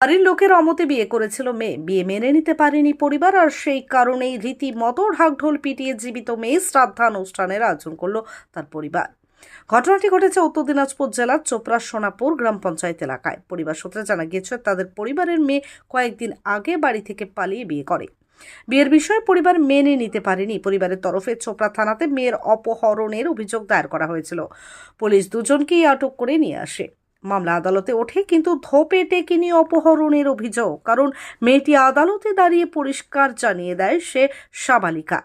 বাড়ির লোকের অমতে বিয়ে করেছিল মেয়ে। বিয়ে মেনে নিতে পারেনি পরিবার আর সেই কারণেই রীতিমতো ঢাকঢোল পিটিয়ে জীবিত মেয়ে শ্রাদ্ধানুষ্ঠানের আয়োজন করল তার পরিবার। ঘটনাটি ঘটেছে উত্তর দিনাজপুর জেলার চোপড়া সোনাপুর গ্রাম পঞ্চায়েত এলাকায়। পরিবার সূত্রে জানা গিয়েছে, তাদের পরিবারের মেয়ে কয়েকদিন আগে বাড়ি থেকে পালিয়ে বিয়ে করে। বিয়ের বিষয়ে পরিবার মেনে নিতে পারেনি। পরিবারের তরফে চোপড়া থানাতে মেয়ের অপহরণের অভিযোগ দায়ের করা হয়েছিল। পুলিশ দুজনকেই আটক করে নিয়ে আসে। মামলা আদালতে ওঠে, কিন্তু ধোপে টেকিনি অপহরণের অভিযোগ, কারণ মেয়েটি আদালতে দাঁড়িয়ে পরিষ্কার জানিয়ে দেয় সে সাবালিকা।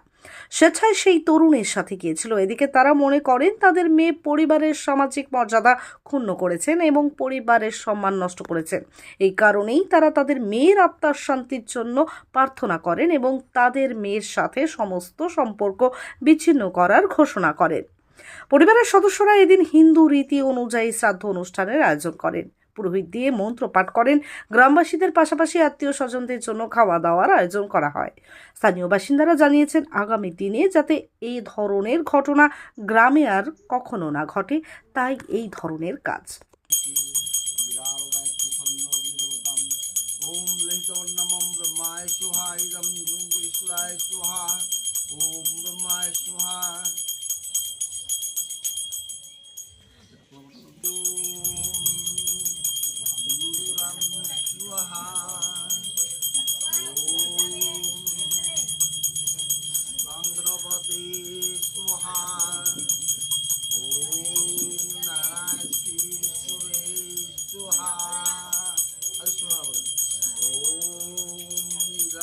স্বেচ্ছায় সেই তরুণের সাথে গিয়েছিল। এদিকে তারা মনে করেন তাদের মেয়ে পরিবারের সামাজিক মর্যাদা ক্ষুণ্ণ করেছেন এবং পরিবারের সম্মান নষ্ট করেছেন। এই কারণেই তারা তাদের মেয়ের আত্মার শান্তির জন্য প্রার্থনা করেন এবং তাদের মেয়ের সাথে সমস্ত সম্পর্ক বিচ্ছিন্ন করার ঘোষণা করেন। পরিবারের সদস্যরা এদিন হিন্দু রীতি অনুযায়ী শ্রাদ্ধ অনুষ্ঠানের আয়োজন করেন। পুরোহিত দিয়ে মন্ত্র পাঠ করেন। গ্রামবাসীদের পাশাপাশি আত্মীয় স্বজনদের জন্য খাওয়া দাওয়ার আয়োজন করা হয়। স্থানীয় বাসিন্দারা জানিয়েছেন, আগামী দিনে যাতে এই ধরনের ঘটনা গ্রামে আর কখনো না ঘটে, তাই এই ধরনের কাজ। ওম ব্রহ্মায়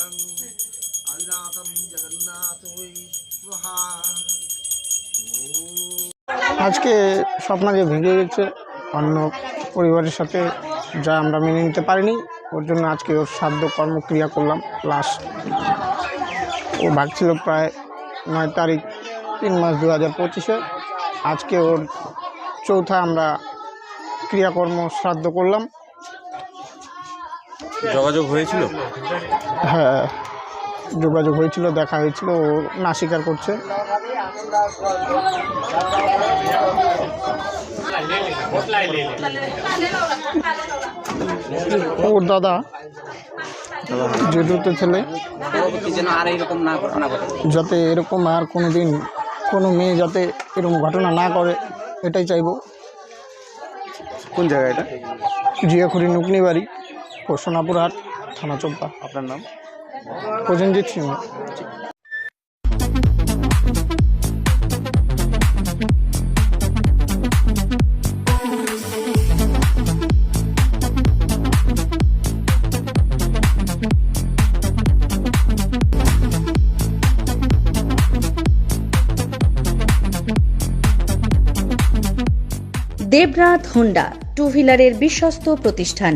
ओम इदं आदिनाथं जगन्नाथ स्वाहा ओम আজকে স্বপ্ন যে ভেঙে গেছে অন্য পরিবারের সাথে যা আমরা মেনে নিতে পারিনি ওর জন্য আজকে ওর সাধ্য কর্মক্রিয়া করলাম লাস্ট ও ভাগছিল প্রায় নয় তারিখ তিন মাস দু হাজার পঁচিশে আজকে ওর চৌথা আমরা ক্রিয়াকর্ম শ্রাদ্ধ করলাম যোগাযোগ হয়েছিল? হ্যাঁ যোগাযোগ হয়েছিল দেখা হয়েছিল ও না স্বীকার করছে। ওর দাদা জেঠুতে ছেলে পরবর্তী যেন আর এরকম না ঘটনা ঘটে যাতে এরকম আর কোনো দিন কোনো মেয়ে যাতে এরকম ঘটনা না করে এটাই চাইব। কোন জায়গা এটা? জিয়াখুরি নুকনি বাড়ি ও সোনাপুর হাট থানা চোপড়া আপনার নাম? প্রসেনজিৎ সিংহ। দেবরাত হোন্ডা টু হুইলারের বিশ্বস্ত প্রতিষ্ঠান।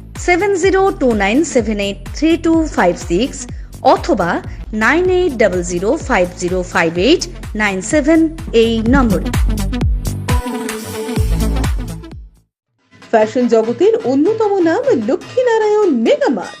seven zero two nine seven eight three two five six অথবা nine eight double zero five zero five eight nine seven এই নম্বরে ফ্যাশন জগতের অন্যতম নাম লক্ষ্মীনারায়ণ মেগামার্ট।